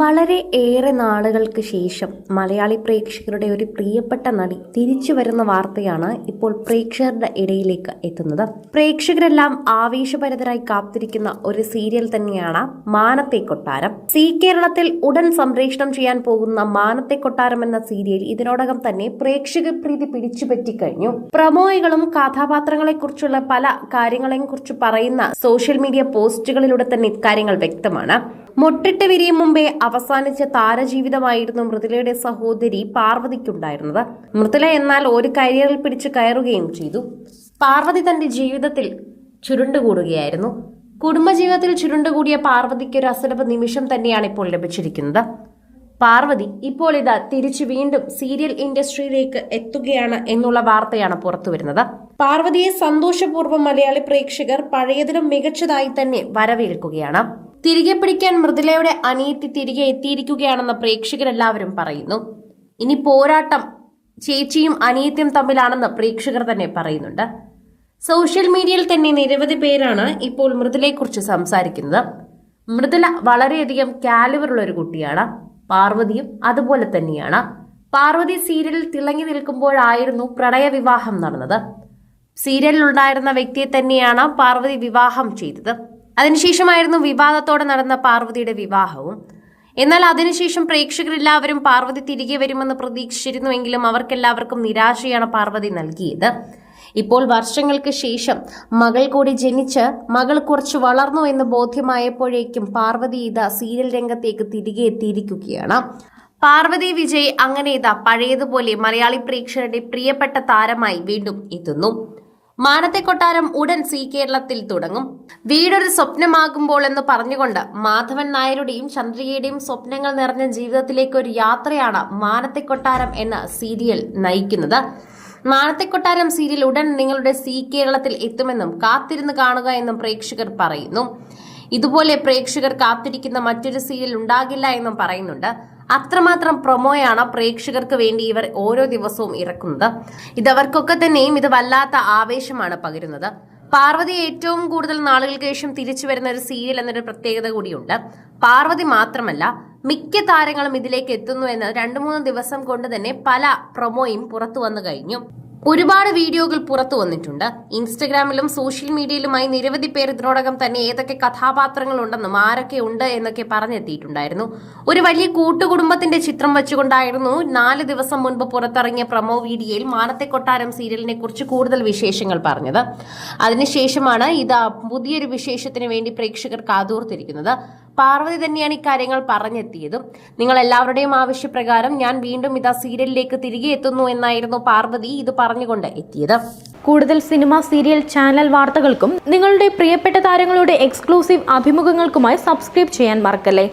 വളരെ ഏറെ നാളുകൾക്ക് ശേഷം മലയാളി പ്രേക്ഷകരുടെ ഒരു പ്രിയപ്പെട്ട നടി തിരിച്ചു വരുന്ന വാർത്തയാണ് ഇപ്പോൾ പ്രേക്ഷകരുടെ ഇടയിലേക്ക് എത്തുന്നത്. പ്രേക്ഷകരെല്ലാം ആവേശഭരിതരായി കാത്തിരിക്കുന്ന ഒരു സീരിയൽ തന്നെയാണ് മാനത്തെ കൊട്ടാരം. സി കേരളത്തിൽ ഉടൻ സംപ്രേഷണം ചെയ്യാൻ പോകുന്ന മാനത്തെ കൊട്ടാരം എന്ന സീരിയൽ ഇതിനോടകം തന്നെ പ്രേക്ഷക പ്രീതി പിടിച്ചുപറ്റിക്കഴിഞ്ഞു പ്രമോയികളും കഥാപാത്രങ്ങളെ കുറിച്ചുള്ള പല കാര്യങ്ങളെയും കുറിച്ച് പറയുന്ന സോഷ്യൽ മീഡിയ പോസ്റ്റുകളിലൂടെ തന്നെ ഇക്കാര്യങ്ങൾ വ്യക്തമാണ്. മൊട്ടിട്ട് വിരിയും മുമ്പേ അവസാനിച്ച താരജീവിതമായിരുന്നു മൃദുലയുടെ സഹോദരി പാർവതിക്കുണ്ടായിരുന്നത്. മൃദുല എന്നാൽ ഒരു കരിയറിൽ പിടിച്ച് കയറുകയും ചെയ്തു. പാർവതി തന്റെ ജീവിതത്തിൽ ചുരുണ്ടുകൂടുകയായിരുന്നു. കുടുംബജീവിതത്തിൽ ചുരുണ്ടുകൂടിയ പാർവതിക്ക് ഒരു അസുലഭ നിമിഷം തന്നെയാണ് ഇപ്പോൾ ലഭിച്ചിരിക്കുന്നത്. പാർവതി ഇപ്പോൾ ഇതാ തിരിച്ചു വീണ്ടും സീരിയൽ ഇൻഡസ്ട്രിയിലേക്ക് എത്തുകയാണ് എന്നുള്ള വാർത്തയാണ് പുറത്തു വരുന്നത്. പാർവതിയെ സന്തോഷപൂർവം മലയാളി പ്രേക്ഷകർ പഴയതിലും മികച്ചതായി തന്നെ വരവേൽക്കുകയാണ്. തിരികെ പിടിക്കാൻ മൃദുലയുടെ അനിയത്തി തിരികെ എത്തിയിരിക്കുകയാണെന്ന് പ്രേക്ഷകരെല്ലാവരും പറയുന്നു. ഇനി പോരാട്ടം ചേച്ചിയും അനിയത്തിയും തമ്മിലാണെന്ന് പ്രേക്ഷകർ തന്നെ പറയുന്നുണ്ട്. സോഷ്യൽ മീഡിയയിൽ തന്നെ നിരവധി പേരാണ് ഇപ്പോൾ മൃദുലയെക്കുറിച്ച് സംസാരിക്കുന്നത്. മൃദുല വളരെയധികം കാലിവറുള്ള ഒരു കുട്ടിയാണ്. പാർവതിയും അതുപോലെ തന്നെയാണ്. പാർവതി സീരിയലിൽ തിളങ്ങി നിൽക്കുമ്പോഴായിരുന്നു പ്രണയവിവാഹം നടന്നത്. സീരിയലിൽ ഉണ്ടായിരുന്ന വ്യക്തിയെ തന്നെയാണ് പാർവതി വിവാഹം ചെയ്തത്. അതിനുശേഷമായിരുന്നു വിവാദത്തോടെ നടന്ന പാർവതിയുടെ വിവാഹവും. എന്നാൽ അതിനുശേഷം പ്രേക്ഷകരെല്ലാവരും പാർവതി തിരികെ വരുമെന്ന് പ്രതീക്ഷിച്ചിരുന്നുവെങ്കിലും അവർക്കെല്ലാവർക്കും നിരാശയാണ് പാർവതി നൽകിയത്. ഇപ്പോൾ വർഷങ്ങൾക്ക് ശേഷം മകൾ കൂടി ജനിച്ച് മകൾ കുറച്ച് വളർന്നു എന്ന് ബോധ്യമായപ്പോഴേക്കും പാർവതി ഇതാ സീരിയൽ രംഗത്തേക്ക് തിരികെ എത്തിയിരിക്കുകയാണ്. പാർവതി വിജയ് അങ്ങനെ ഇതാ പഴയതുപോലെ മലയാളി പ്രേക്ഷകരുടെ പ്രിയപ്പെട്ട താരമായി വീണ്ടും എത്തുന്നു. മാനത്തെ കൊട്ടാരം ഉടൻ സി കേരളത്തിൽ തുടങ്ങും. വീടൊരു സ്വപ്നമാകുമ്പോൾ എന്ന് പറഞ്ഞുകൊണ്ട് മാധവൻ നായരുടെയും ചന്ദ്രികയുടെയും സ്വപ്നങ്ങൾ നിറഞ്ഞ ജീവിതത്തിലേക്ക് ഒരു യാത്രയാണ് മാനത്തെ കൊട്ടാരം എന്ന സീരിയൽ നയിക്കുന്നത്. മാനത്തെ കൊട്ടാരം സീരിയൽ ഉടൻ നിങ്ങളുടെ സി കേരളത്തിൽ എത്തുമെന്നും കാത്തിരുന്ന് കാണുക എന്നും പ്രേക്ഷകർ പറയുന്നു. ഇതുപോലെ പ്രേക്ഷകർ കാത്തിരിക്കുന്ന മറ്റൊരു സീരിയൽ ഉണ്ടാകില്ല എന്നും പറയുന്നുണ്ട്. അത്രമാത്രം പ്രൊമോയാണ് പ്രേക്ഷകർക്ക് വേണ്ടി ഇവർ ഓരോ ദിവസവും ഇറക്കുന്നത്. ഇതവർക്കൊക്കെ തന്നെയും ഇത് വല്ലാത്ത ആവേശമാണ് പകരുന്നത്. പാർവതി ഏറ്റവും കൂടുതൽ നാളുകൾക്ക് ശേഷം തിരിച്ചു വരുന്ന ഒരു സീരിയൽ എന്നൊരു പ്രത്യേകത കൂടിയുണ്ട്. പാർവതി മാത്രമല്ല മിക്ക താരങ്ങളും ഇതിലേക്ക് എത്തുന്നു എന്ന് രണ്ടു മൂന്ന് ദിവസം കൊണ്ട് തന്നെ പല പ്രൊമോയും പുറത്തു വന്നു കഴിഞ്ഞു. ഒരുപാട് വീഡിയോകൾ പുറത്തു വന്നിട്ടുണ്ട്. ഇൻസ്റ്റഗ്രാമിലും സോഷ്യൽ മീഡിയയിലുമായി നിരവധി പേർ ഇതിനോടകം തന്നെ ഏതൊക്കെ കഥാപാത്രങ്ങൾ ഉണ്ടെന്നും ആരൊക്കെ ഉണ്ട് എന്നൊക്കെ പറഞ്ഞെത്തിയിട്ടുണ്ടായിരുന്നു. ഒരു വലിയ കൂട്ടുകുടുംബത്തിന്റെ ചിത്രം വെച്ചുകൊണ്ടായിരുന്നു നാല് ദിവസം മുൻപ് പുറത്തിറങ്ങിയ പ്രൊമോ വീഡിയോയിൽ മാനത്തെ കൊട്ടാരം സീരിയലിനെ കുറിച്ച് കൂടുതൽ വിശേഷങ്ങൾ പറഞ്ഞത്. അതിനുശേഷമാണ് ഇത് പുതിയൊരു വിശേഷത്തിന് വേണ്ടി പ്രേക്ഷകർ കാതോർത്തിരിക്കുന്നത്. പാർവതി തന്നെയാണ് ഇക്കാര്യങ്ങൾ പറഞ്ഞെത്തിയതും. നിങ്ങൾ എല്ലാവരുടെയും ആവശ്യപ്രകാരം ഞാൻ വീണ്ടും ഇതാ സീരിയലിലേക്ക് തിരികെ എത്തുന്നു എന്നായിരുന്നു പാർവതി ഇത് പറഞ്ഞുകൊണ്ട് എത്തിയത്. കൂടുതൽ സിനിമ സീരിയൽ ചാനൽ വാർത്തകൾക്കും നിങ്ങളുടെ പ്രിയപ്പെട്ട താരങ്ങളുടെ എക്സ്ക്ലൂസീവ് അഭിമുഖങ്ങൾക്കുമായി സബ്സ്ക്രൈബ് ചെയ്യാൻ മറക്കല്ലേ?